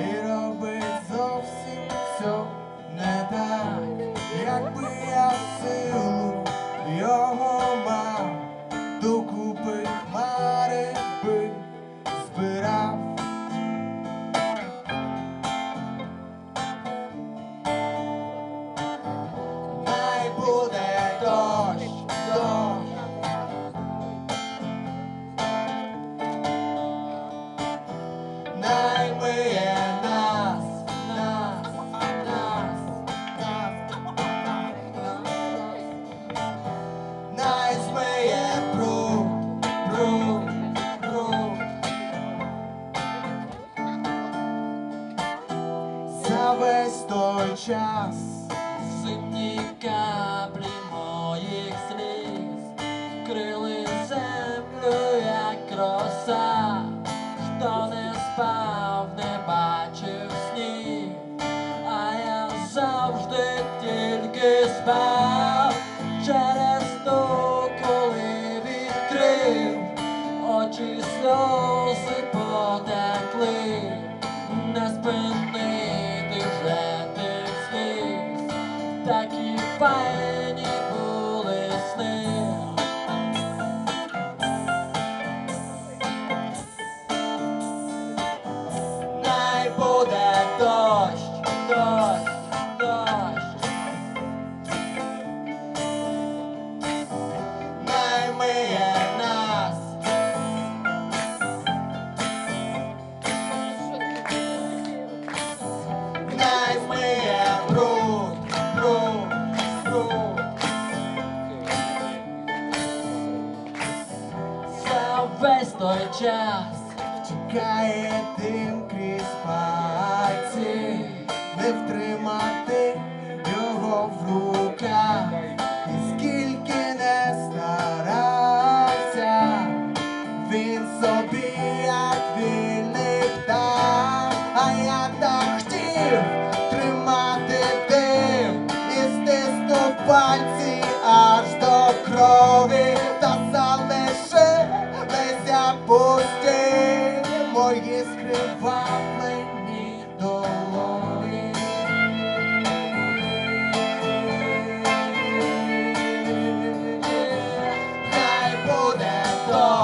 Pero Весь той час. Зимні каплі моїх сліз Крили землю, як роса. Хто не спав, не бачив снів. А я завжди тільки спав. Через то, коли відкрив Очі сльози потекли Файні були сни Най буде дощ, дощ, дощ. Най миє весь той час. Чекає дим крізь пальці. Не втримати його в руках, і скільки не старався, він собі як вільний птах, а я так хотів тримати дим і стиснув пальці. пустелі мої скривавлені долоні. Хай буде то.